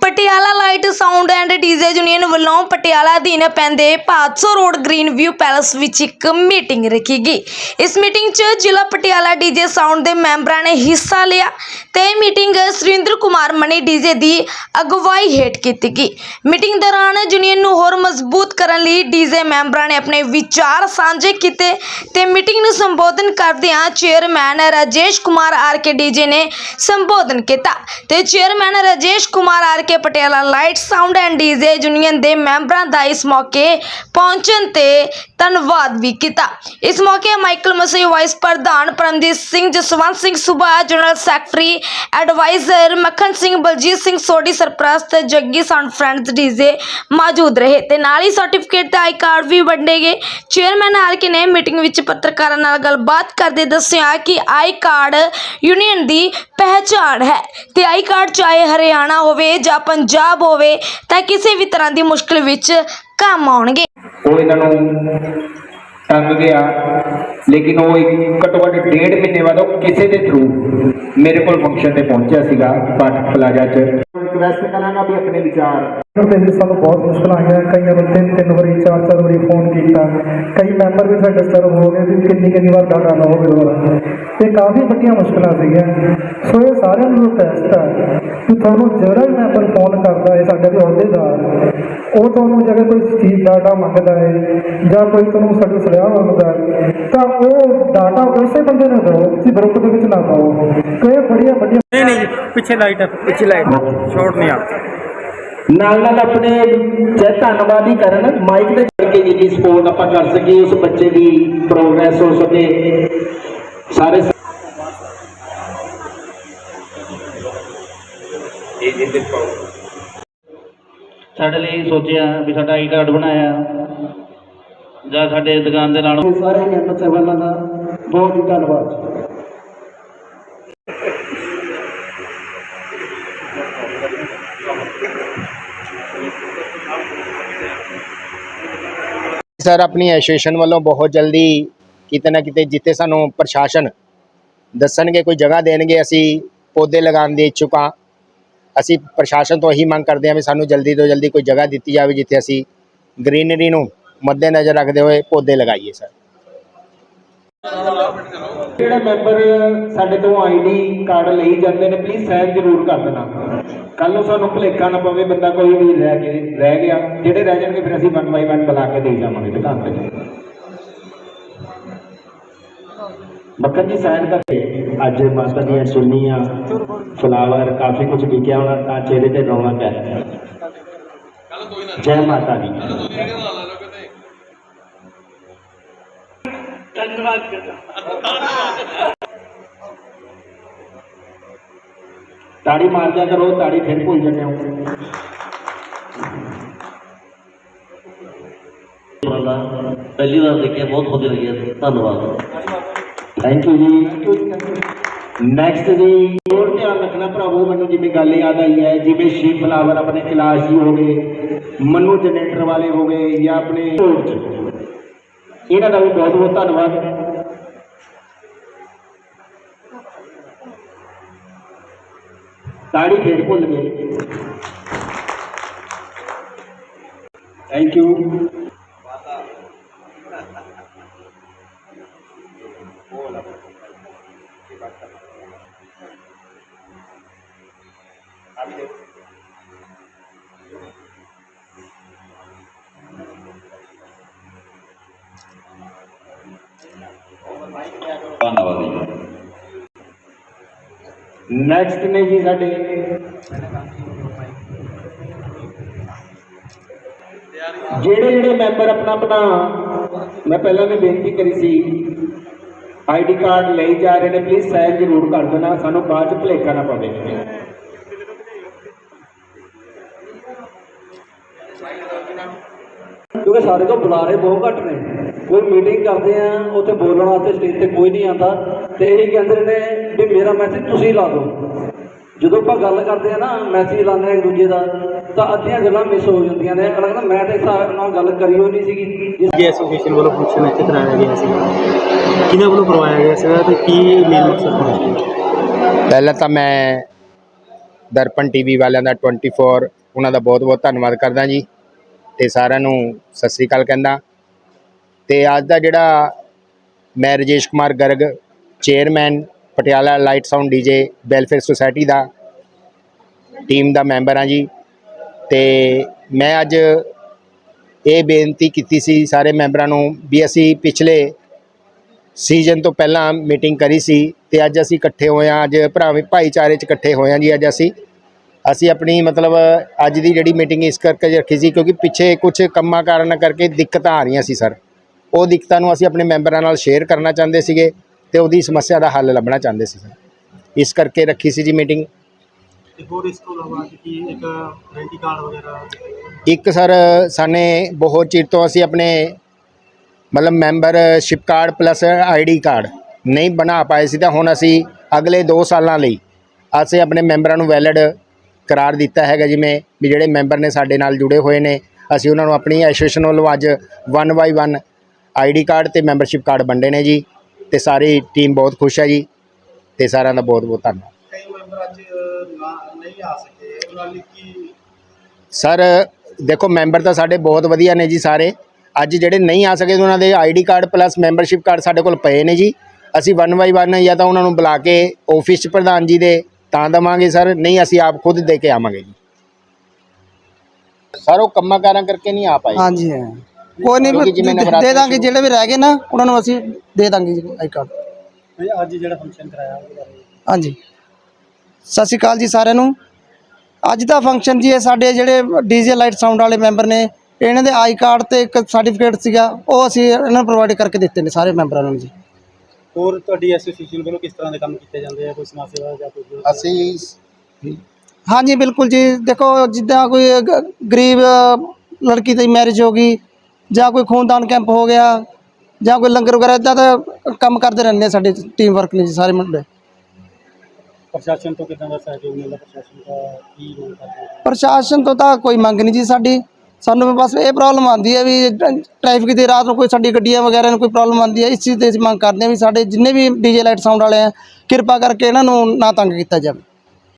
Patiala sound and DJ union ਵੱਲੋਂ ਪਟਿਆਲਾ ਅਧੀਨ ਪੈਂਦੇ Bhadson road green view palace ਵਿੱਚ ਇੱਕ ਮੀਟਿੰਗ ਰੱਖੀ ਗਈ। ਇਸ ਮੀਟਿੰਗ 'ਚ ਜ਼ਿਲ੍ਹਾ ਪਟਿਆਲਾ ਡੀਜੇ ਸਾਊਂਡ ਦੇ ਮੈਂਬਰਾਂ ਨੇ ਹਿੱਸਾ ਲਿਆ ਤੇ ਇਹ ਮੀਟਿੰਗ ਸੁਰਿੰਦਰ ਕੁਮਾਰ ਮਣੀ ਡੀਜੇ ਦੀ ਅਗਵਾਈ ਹੇਠ ਕੀਤੀ ਗਈ। ਮੀਟਿੰਗ ਦੌਰਾਨ ਯੂਨੀਅਨ ਨੂੰ ਹੋਰ ਮਜ਼ਬੂਤ ਕਰਨ ਲਈ ਡੀਜੇ ਮੈਂਬਰਾਂ ਨੇ ਆਪਣੇ ਵਿਚਾਰ ਸਾਂਝੇ ਕੀਤੇ ਤੇ ਮੀਟਿੰਗ ਨੂੰ ਸੰਬੋਧਨ ਕਰਦਿਆਂ chairman Rajesh Kumar R K DJ ਨੇ ਸੰਬੋਧਨ ਕੀਤਾ। ਤੇ chairman Rajesh Kumar R K Patiala light sound and DJ union ਦੇ ਮੈਂਬਰਾਂ ਦਾ ਇਸ ਮੌਕੇ ਪਹੁੰਚਣ ਤੇ ਧੰਨਵਾਦ ਵੀ ਕੀਤਾ। ਇਸ ਮੌਕੇ ਮਾਈਕਲ ਮਸੀ ਵਾਈਸ ਪ੍ਰਧਾਨ ਪਰਮਜੀਤ ਸਿੰਘ, ਜਸਵੰਤ ਸਿੰਘ ਸੁਭਾ general secretary adviser Makhan Singh, Baljit Singh Sodhi, ਸਰਪ੍ਰਸਤ ਜੱਗੀ ਸਾਊਂਡ ਫਰੈਂਡਸ ਡੀਜੇ ਮੌਜੂਦ ਰਹੇ। ਤੇ ਨਾਲ ਹੀ ਸਰਟੀਫਿਕੇਟ ਤੇ ਆਈ ਕਾਰਡ ਵੀ ਵੰਡੇ ਗਏ। ਚੇਅਰਮੈਨ ਆਰਕੇ ਨੇ ਮੀਟਿੰਗ ਵਿੱਚ ਪੱਤਰਕਾਰਾਂ ਨਾਲ ਗੱਲਬਾਤ ਕਰਦੇ ਦੱਸਿਆ ਕਿ ਆਈ ਕਾਰਡ ਯੂਨੀਅਨ ਦੀ ਪਹਿਚਾਣ ਹੈ। ਤੇ ਆਈ ਕਾਰਡ ਚਾਹੇ ਹਰਿਆਣਾ ਹੋਵੇ ਜਾਂ ਪੰਜਾਬ ਹੋਵੇ, ਤਾਂ ਕਿਸੇ ਵੀ ਤਰ੍ਹਾਂ ਦੀ ਮੁਸ਼ਕਲ ਵਿੱਚ ਕੰਮ ਆਉਣਗੇ। ਉਹ ਇਹਨਾਂ ਨੂੰ ਟੰਗ ਗਿਆ, ਲੇਕਿਨ ਉਹ ਘੱਟੋ ਘੱਟ ਡੇਢ ਮਹੀਨੇ ਬਾਅਦ ਉਹ ਕਿਸੇ ਦੇ ਥਰੂ ਮੇਰੇ ਕੋਲ ਫੰਕਸ਼ਨ ਤੇ ਪਹੁੰਚਿਆ ਸੀਗਾ ਪਾਠਕ ਪਲਾਜ਼ਾ 'ਚ। ਰਿਕਵੈਸਟ ਕਰਾਂਗਾ ਵੀ ਆਪਣੇ ਵਿਚਾਰ ਤੇ ਜੀ ਸਾਨੂੰ ਬਹੁਤ ਮੁਸ਼ਕਲ ਆਈਆਂ ਕਈਆਂ ਨੂੰ ਤਿੰਨ ਤਿੰਨ ਵਾਰੀ, ਚਾਰ ਚਾਰ ਵਾਰੀ ਫੋਨ ਕੀਤਾ। ਕਈ ਮੈਂਬਰ ਵੀ ਸਾਡੇ ਡਿਸਟਰਬ ਹੋ ਗਏ ਵੀ ਕਿੰਨੀ ਕਿੰਨੀ ਵਾਰ ਡਾਟਾ ਨਾ ਹੋਵੇ ਦੁਬਾਰਾ। ਤੇ ਕਾਫੀ ਵੱਡੀਆਂ ਮੁਸ਼ਕਲਾਂ ਸੀਗੀਆਂ। ਸੋ ਇਹ ਸਾਰਿਆਂ ਨੂੰ ਰਿਕਵੈਸਟ ਹੈ ਕਿ ਤੁਹਾਨੂੰ ਜਿਹੜਾ ਵੀ ਮੈਂਬਰ ਫੋਨ ਕਰਦਾ ਹੈ ਸਾਡੇ ਦੇ ਅਹੁਦੇਦਾਰ ਉਹ ਤੁਹਾਨੂੰ ਜੇਕਰ ਕੋਈ ਚੀਜ਼ ਡਾਟਾ ਮੰਗਦਾ ਹੈ ਜਾਂ ਕੋਈ ਤੁਹਾਨੂੰ ਸਾਡੀ ਸਲਾਹ ਮੰਗਦਾ ਹੈ, ਤਾਂ ਉਹ ਡਾਟਾ ਉਸੇ ਬੰਦੇ ਨੂੰ ਦਿਓ, ਤੁਸੀਂ ਗਰੁੱਪ ਦੇ ਵਿੱਚ ਨਾ ਪਾਓ। ਕਿ ਇਹ ਬੜੀਆਂ ਵੱਡੀਆਂ ਪਿੱਛੇ ਲਾਈਟ ਹੈ। ਪਿੱਛੇ ਲਾਈਟ ਸ਼ਾਰਟ ਨਹੀਂ ਆ। ਨਾਲ ਨਾਲ ਆਪਣੇ ਜੈ ਧੰਨਵਾਦ ਹੀ ਕਰਨ ਮਾਈਕ ਤੇ ਚੜ ਕੇ ਜਿੰਨੀ ਸਪੋਰਟ ਆਪਾਂ ਕਰ ਸਕੀਏ ਉਸ ਬੱਚੇ ਦੀ ਪ੍ਰੋਗਰੈਸ ਹੋ ਸਕੇ। ਸਾਰੇ ਸਾਡੇ ਲਈ ਸੋਚਿਆ ਵੀ ਸਾਡਾ ਆਈ ਕਾਰਡ ਬਣਾਇਆ ਜਾਂ ਸਾਡੇ ਦੁਕਾਨ ਦੇ ਨਾਲ ਸਾਰੇ ਮੈਂਬਰ ਸਾਹਿਬਾਨਾਂ ਦਾ ਬਹੁਤ ਹੀ ਧੰਨਵਾਦ। ਸਰ, ਆਪਣੀ ਐਸੋਸੀਏਸ਼ਨ ਵੱਲੋਂ ਬਹੁਤ ਜਲਦੀ ਕਿਤੇ ਨਾ ਕਿਤੇ ਜਿੱਥੇ ਸਾਨੂੰ ਪ੍ਰਸ਼ਾਸਨ ਦੱਸਣਗੇ, ਕੋਈ ਜਗ੍ਹਾ ਦੇਣਗੇ, ਅਸੀਂ ਪੌਦੇ ਲਗਾਉਣ ਦੇ ਇੱਛੁਕ ਹਾਂ। ਅਸੀਂ ਪ੍ਰਸ਼ਾਸਨ ਤੋਂ ਇਹੀ ਮੰਗ ਕਰਦੇ ਹਾਂ ਵੀ ਸਾਨੂੰ ਜਲਦੀ ਤੋਂ ਜਲਦੀ ਕੋਈ ਜਗ੍ਹਾ ਦਿੱਤੀ ਜਾਵੇ ਜਿੱਥੇ ਅਸੀਂ ਗ੍ਰੀਨਰੀ ਨੂੰ ਮੱਦੇਨਜ਼ਰ ਰੱਖਦੇ ਹੋਏ ਪੌਦੇ ਲਗਾਈਏ, ਸਰ। ਜਿਹੜੇ ਮੈਂਬਰ ਸਾਡੇ ਤੋਂ ਆਈਡੀ ਕਾਰਡ ਲਈ ਜਾਂਦੇ ਨੇ ਪਲੀਜ਼ ਸਾਈਨ ਜ਼ਰੂਰ ਕਰ ਦੇਣਾ। ਕੱਲ ਨੂੰ ਸਾਨੂੰ ਭੁਲੇਖਾ ਨਾ ਪਵੇ, ਬੰਦਾ ਕੋਈ ਵੀ ਰਹਿ ਕੇ, ਰਹਿ ਗਿਆ, ਜਿਹੜੇ ਰਹਿ ਜਾਣਗੇ ਫਿਰ ਅਸੀਂ ਵਨ ਬਾਈ ਵਨ ਬੁਲਾ ਕੇ ਦੇ ਜਾਵਾਂਗੇ ਦੁਕਾਨ ਤੇ। ਮੱਖਣ ਜੀ ਸਾਈਨ ਕਰਕੇ ਅੱਜ ਮਾਤਾ ਦੀਆਂ ਚੁੰਨੀਆਂ ਫਲਾਵਰ ਕਾਫੀ ਕੁਝ ਵਿਕਿਆ ਹੋਣਾ, ਤਾਂ ਚਿਹਰੇ ਤੇ ਰੌਣਕ ਹੈ। ਜੈ ਮਾਤਾ ਦੀ। ਤਾੜੀ ਮਾਰ ਦਿਆ ਕਰੋ ਤਾੜੀ ਫਿਰ ਭੁੱਲ ਜਾਂਦੇ ਹੋ। ਬੰਦਾ ਪਹਿਲੀ ਵਾਰ ਦੇਖਿਆ ਬਹੁਤ ਵਧੀਆ ਲੱਗਿਆ। ਧੰਨਵਾਦ। ਥੈਂਕ ਯੂ ਜੀ। ਨੈਕਸਟ ਜੀ ਹੋਰ ਧਿਆਨ ਰੱਖਣਾ ਭਰਾਵੋ ਮੈਨੂੰ ਜਿਵੇਂ ਗੱਲ ਯਾਦ ਆਈ ਹੈ ਜਿਵੇਂ ਸ਼ੀ ਫਲਾਵਰ ਆਪਣੇ ਕੈਲਾਸ਼ ਜੀ ਹੋ ਗਏ ਮਨੂ ਜਨਰੇਟਰ ਵਾਲੇ ਹੋ ਗਏ ਜਾਂ ਆਪਣੇ ਇਹਨਾਂ ਦਾ ਵੀ ਬਹੁਤ ਬਹੁਤ ਧੰਨਵਾਦ। ਤਾੜੀ ਫੇਰ ਭੁੱਲ ਗਏ ਥੈਂਕ ਯੂ ਨੈਕਸਟ ਨੇ ਜੀ ਸਾਡੇ। ਜਿਹੜੇ ਜਿਹੜੇ ਮੈਂਬਰ ਆਪਣਾ ਆਪਣਾ, ਮੈਂ ਪਹਿਲਾਂ ਵੀ ਬੇਨਤੀ ਕਰੀ ਸੀ ਆਈਡੀ ਕਾਰਡ ਲਈ ਜਾ ਰਹੇ ਨੇ ਪਲੀਜ਼ ਸਾਈਨ ਜ਼ਰੂਰ ਕਰ ਦੇਣਾ, ਸਾਨੂੰ ਬਾਅਦ ਚ ਭੁਲੇਖਾ ਨਾ ਪਵੇ। ਕਿਉਂਕਿ ਸਾਰੇ ਤੋਂ ਬੁਲਾਰੇ ਬਹੁਤ ਘੱਟ ਨੇ। ਕੋਈ ਮੀਟਿੰਗ ਕਰਦੇ ਆ ਉੱਥੇ ਬੋਲਣ ਵਾਸਤੇ ਸਟੇਜ ਤੇ ਕੋਈ ਨਹੀਂ ਆਉਂਦਾ ਤੇ ਇਹ ਕਹਿੰਦੇ ਨੇ ਵੀ ਮੇਰਾ ਮੈਸੇਜ ਤੁਸੀਂ ਲਾ ਦਿਓ। ਜਦੋਂ ਆਪਾਂ ਗੱਲ ਕਰਦੇ ਆ ਨਾ ਮੈਸੇਜ ਲਾਉਂਦੇ ਆ ਇੱਕ ਦੂਜੇ ਦਾ ਤਾਂ ਅੱਧੀਆਂ ਗੱਲਾਂ ਮਿਸ ਹੋ ਜਾਂਦੀਆਂ ਨੇ। ਅਗਲਾ ਕਹਿੰਦਾ ਮੈਂ ਤਾਂ ਇਸ ਹਿਸਾਬ ਨਾਲ ਗੱਲ ਕਰੀ ਹੋਈ ਨਹੀਂ ਸੀਗੀ। ਜਿਸ ਜੀ ਐਸੋਸੀਏਸ਼ਨ ਵੱਲੋਂ ਫੰਕਸ਼ਨ ਇੱਥੇ ਕਰਾਇਆ ਗਿਆ ਸੀ। ਕਿਹਨਾਂ ਵੱਲੋਂ ਕਰਵਾਇਆ ਗਿਆ ਸੀਗਾ ਤੇ ਕੀ ਮੇਨ ਮਕਸਦ ਹੋਣਾ ਸੀ? ਪਹਿਲਾਂ ਤਾਂ ਮੈਂ ਦਰਪਣ ਟੀਵੀ ਵਾਲਿਆਂ ਦਾ 24 ਉਹਨਾਂ ਦਾ ਬਹੁਤ ਬਹੁਤ ਧੰਨਵਾਦ ਕਰਦਾ ਜੀ। ਤੇ ਸਾਰਿਆਂ ਨੂੰ ਸਤਿ ਸ੍ਰੀ ਅਕਾਲ ਕਹਿੰਦਾ। ਤੇ ਅੱਜ ਦਾ ਜਿਹੜਾ ਮੈਂ Rajesh Kumar Garg chairman Patiala light sound DJ welfare society ਦਾ ਟੀਮ ਦਾ ਮੈਂਬਰ ਹਾਂ ਜੀ। ਤੇ ਮੈਂ ਅੱਜ ਇਹ ਬੇਨਤੀ ਕੀਤੀ ਸੀ ਸਾਰੇ ਮੈਂਬਰਾਂ ਨੂੰ ਵੀ ਅਸੀਂ ਪਿਛਲੇ ਸੀਜ਼ਨ ਤੋਂ ਪਹਿਲਾਂ ਮੀਟਿੰਗ ਕਰੀ ਸੀ ਤੇ ਅੱਜ ਅਸੀਂ ਇਕੱਠੇ ਹੋਏ ਹਾਂ, ਅੱਜ ਭਰਾਵੇਂ ਭਾਈਚਾਰੇ 'ਚ ਇਕੱਠੇ ਹੋਏ ਹਾਂ ਜੀ ਅੱਜ ਅਸੀਂ। ਅਸੀਂ ਆਪਣੀ ਮਤਲਬ ਅੱਜ ਦੀ ਜਿਹੜੀ ਮੀਟਿੰਗ ਇਸ ਕਰਕੇ ਰੱਖੀ ਸੀ ਕਿਉਂਕਿ ਪਿੱਛੇ ਕੁਝ ਕੰਮਾਂ ਕਾਰਨ ਕਰਕੇ ਦਿੱਕਤਾਂ ਆ ਰਹੀਆਂ ਸੀ ਸਰ ਉਹ ਦਿੱਕਤਾਂ ਨੂੰ ਅਸੀਂ ਆਪਣੇ ਮੈਂਬਰਾਂ ਨਾਲ ਸ਼ੇਅਰ ਕਰਨਾ ਚਾਹੁੰਦੇ ਸੀਗੇ ਤੇ ਉਹਦੀ ਸਮੱਸਿਆ ਦਾ ਹੱਲ ਲੱਭਣਾ ਚਾਹੁੰਦੇ ਸੀ। ਇਸ ਕਰਕੇ ਰੱਖੀ ਸੀ ਜੀ ਮੀਟਿੰਗ ਤੇ ਹੋਰ ਇਸ ਤੋਂ ਇਲਾਵਾ ਕੀ ਇੱਕ ਆਇਡੈਂਟੀ ਕਾਰਡ ਵਗੈਰਾ ਇੱਕ ਸਰ ਸਾਨੇ ਬਹੁਤ ਚਿਰ ਤੋਂ ਅਸੀਂ ਆਪਣੇ ਮਤਲਬ membership card plus ID card ਨਹੀਂ ਬਣਾ ਪਾਏ ਸੀ ਤਾਂ ਹੁਣ ਅਸੀਂ ਅਗਲੇ 2 ਸਾਲਾਂ ਲਈ ਅਸੀਂ ਆਪਣੇ ਮੈਂਬਰਾਂ ਨੂੰ ਵੈਲਿਡ ਕਰਾਰ ਦਿੱਤਾ ਹੈਗਾ ਜਿਵੇਂ ਵੀ ਜਿਹੜੇ ਮੈਂਬਰ ਨੇ ਸਾਡੇ ਨਾਲ ਜੁੜੇ ਹੋਏ ਨੇ ਅਸੀਂ ਉਹਨਾਂ ਨੂੰ ਆਪਣੀ ਐਸੋਸੀਏਸ਼ਨ ਵੱਲੋਂ ਅੱਜ 1 ਬਾਈ 1 ਆਈਡੀ ਕਾਰਡ ਤੇ ਮੈਂਬਰਸ਼ਿਪ ਕਾਰਡ ਵੰਡੇ ਨੇ ਜੀ ਤੇ ਸਾਰੀ ਟੀਮ ਬਹੁਤ ਖੁਸ਼ ਹੈ ਜੀ ਤੇ ਸਾਰਿਆਂ ਦਾ ਬਹੁਤ ਬਹੁਤ ਧੰਨਵਾਦ। ਕਈ ਮੈਂਬਰ ਅੱਜ ਨਹੀਂ ਆ ਸਕੇ। ਉਹਨਾਂ ਲਈ ਕੀ ਸਰ ਦੇਖੋ ਮੈਂਬਰ ਤਾਂ ਸਾਡੇ ਬਹੁਤ ਵਧੀਆ ਨੇ ਜੀ ਸਾਰੇ। ਅੱਜ ਜਿਹੜੇ ਨਹੀਂ ਆ ਸਕੇ ਉਹਨਾਂ ਦੇ ID card plus membership card ਸਾਡੇ ਕੋਲ ਪਏ ਨੇ ਜੀ। ਅਸੀਂ ਵਨ ਬਾਈ ਵਨ ਜਾਂ ਤਾਂ ਉਹਨਾਂ ਨੂੰ ਬੁਲਾ ਕੇ ਆਫਿਸ 'ਚ ਪ੍ਰਧਾਨ ਜੀ ਦੇ ਤਾਂ ਦੇਵਾਂਗੇ ਸਰ ਨਹੀਂ ਅਸੀਂ ਆਪ ਖੁਦ ਦੇ ਕੇ ਆਵਾਂਗੇ ਜੀ। ਸਰ ਉਹ ਕੰਮਾਂ ਕਾਰਾਂ ਕਰਕੇ ਨਹੀਂ ਆ ਪਾਏ? ਹਾਂਜੀ ਹਾਂ। ਕੋਈ ਨਹੀਂ ਦੇ- ਦਾਂਗੇ ਜਿਹੜੇ ਵੀ ਰਹਿ ਗਏ ਨਾ ਉਹਨਾਂ ਨੂੰ ਅਸੀਂ ਦੇ ਦਾਂਗੇ ਜੀ ਆਈ ਕਾਰਡ। ਅੱਜ ਜਿਹੜਾ ਫੰਕਸ਼ਨ ਕਰਾਇਆ ਉਹਦੇ ਬਾਰੇ ਹਾਂਜੀ। ਸਤਿ ਸ਼੍ਰੀ ਅਕਾਲ ਜੀ ਸਾਰਿਆਂ ਨੂੰ। ਅੱਜ ਦਾ ਫੰਕਸ਼ਨ ਜੀ ਇਹ ਸਾਡੇ ਜਿਹੜੇ ਡੀਜੇ ਲਾਈਟ ਸਾਊਂਡ ਵਾਲੇ ਮੈਂਬਰ ਨੇ ਇਹਨਾਂ ਦੇ ਆਈ ਕਾਰਡ ਤੇ ਇੱਕ ਸਰਟੀਫਿਕੇਟ ਸੀਗਾ ਉਹ ਅਸੀਂ ਇਹਨਾਂ ਨੂੰ ਪ੍ਰੋਵਾਈਡ ਕਰਕੇ ਦਿੱਤੇ ਨੇ ਸਾਰੇ ਮੈਂਬਰਾਂ ਨੂੰ ਜੀ। ਹੋਰ ਤੁਹਾਡੀ ਐਸੋਸੀਏਸ਼ਨ ਵੱਲੋਂ ਕਿਸ ਤਰ੍ਹਾਂ ਦੇ ਕੰਮ ਕੀਤੇ ਜਾਂਦੇ ਆ ਕੋਈ ਸਮਾਜ ਸੇਵਾ ਜਾਂ ਕੋਈ ਅਸੀਂ ਹਾਂਜੀ ਬਿਲਕੁਲ ਜੀ। ਦੇਖੋ ਜਿੱਦਾਂ ਕੋਈ ਗਰੀਬ ਲੜਕੀ ਦੀ ਮੈਰਿਜ ਹੋ ਗਈ ਜਾਂ ਕੋਈ ਖੂਨਦਾਨ ਕੈਂਪ ਹੋ ਗਿਆ ਜਾਂ ਕੋਈ ਲੰਗਰ ਵਗੈਰਾ ਇੱਦਾਂ ਦਾ ਕੰਮ ਕਰਦੇ ਰਹਿੰਦੇ ਆ ਸਾਡੇ ਟੀਮ ਵਰਕ ਨੇ ਜੀ ਸਾਰੇ ਮੁੰਡੇ। ਪ੍ਰਸ਼ਾਸਨ ਤੋਂ ਕਿਦਾਂ ਦਾ ਸਹਿਯੋਗ ਮਿਲਦਾ? ਪ੍ਰਸ਼ਾਸਨ ਦਾ ਕੀ ਰੋਲ ਕਰਦਾ ਪ੍ਰਸ਼ਾਸਨ ਤੋਂ ਤਾਂ ਕੋਈ ਮੰਗ ਨਹੀਂ ਜੀ ਸਾਡੀ। ਸਾਨੂੰ ਬਸ ਇਹ ਪ੍ਰੋਬਲਮ ਆਉਂਦੀ ਹੈ ਵੀ ਟ੍ਰੈਫਿਕ ਦੀ ਰਾਤ ਨੂੰ ਕੋਈ ਸਾਡੀ ਗੱਡੀਆਂ ਵਗੈਰਾ ਨੂੰ ਕੋਈ ਪ੍ਰੋਬਲਮ ਆਉਂਦੀ ਹੈ ਇਸ ਚੀਜ਼ ਤੇ ਅਸੀਂ ਮੰਗ ਕਰਦੇ ਹਾਂ ਵੀ ਸਾਡੇ ਜਿੰਨੇ ਵੀ ਡੀਜੇ ਲਾਈਟ ਸਾਊਂਡ ਵਾਲੇ ਆ ਕਿਰਪਾ ਕਰਕੇ ਇਹਨਾਂ ਨੂੰ ਨਾ ਤੰਗ ਕੀਤਾ ਜਾਵੇ।